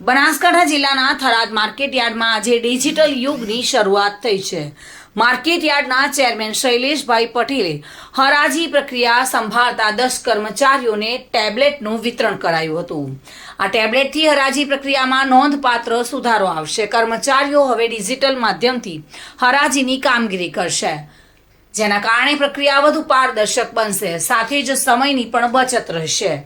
બનાસકાંઠા જિલ્લાના થરાદ માર્કેટ યાર્ડમાં આજે ડિજિટલ યુગની શરૂઆત થઈ છે. માર્કેટ યાર્ડના ચેરમેન શૈલેષભાઈ પટેલે હરાજી પ્રક્રિયા સંભાળતા દસ કર્મચારીઓને ટેબ્લેટનું વિતરણ કરાયું હતું. આ ટેબ્લેટથી હરાજી પ્રક્રિયામાં નોંધપાત્ર સુધારો આવશે. કર્મચારીઓ હવે ડિજિટલ માધ્યમથી હરાજીની કામગીરી કરશે. જેના કારણે પ્રક્રિયા વધુ પારદર્શક બનશે. સાથે જ સમયની પણ બચત રહેશે.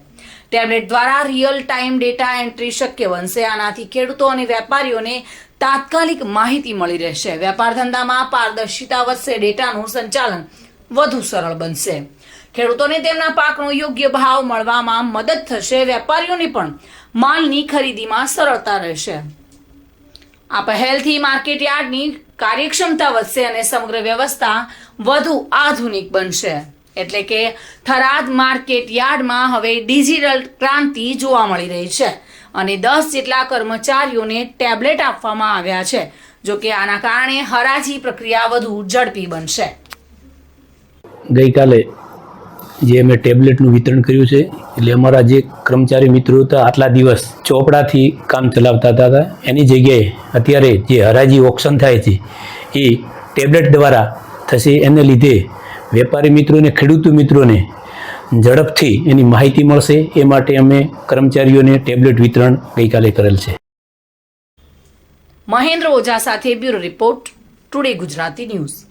ટેબ્લેટ દ્વારા રિયલ ટાઈમ ડેટા એન્ટ્રી શક્ય બનશે. આનાથી ખેડૂતો અને વેપારીઓને તાત્કાલિક માહિતી મળી રહેશે. વેપાર ધંધામાં પારદર્શિતા વધશે, ડેટાનું સંચાલન વધુ સરળ બનશે. ખેડૂતોને તેમના પાકનો યોગ્ય ભાવ મળવામાં મદદ થશે. વેપારીઓને પણ માલની ખરીદીમાં સરળતા રહેશે. આ પહેલથી માર્કેટ યાર્ડની કાર્યક્ષમતા વધશે અને સમગ્ર વ્યવસ્થા વધુ આધુનિક બનશે. એટલે કે થરાદ માર્કેટ યાર્ડમાં હવે ડિજિટલ ક્રાંતિ જોવા મળી રહી છે અને દસ જેટલા કર્મચારીઓને ટેબ્લેટ આપવામાં આવ્યા છે, જો કે આના કારણે હરાજી પ્રક્રિયા વધુ ઝડપી બનશે. ગઈકાલે જે અમે ટેબ્લેટનું વિતરણ કર્યું છે, એટલે અમારા જે કર્મચારી મિત્રો હતા, આટલા દિવસ ચોપડાથી કામ ચલાવતા હતા એની જગ્યાએ અત્યારે જે હરાજી ઓપ્શન થાય છે, એ ટેબ્લેટ દ્વારા થશે. એને લીધે વેપારી મિત્રોને, ખેડૂત મિત્રોને ઝડપથી એની માહિતી મળશે. એ માટે અમે કર્મચારીઓને ટેબ્લેટ વિતરણ ગઈકાલે કરેલ છે. મહેન્દ્ર ઓઝા સાથે bureau report, today Gujarati news.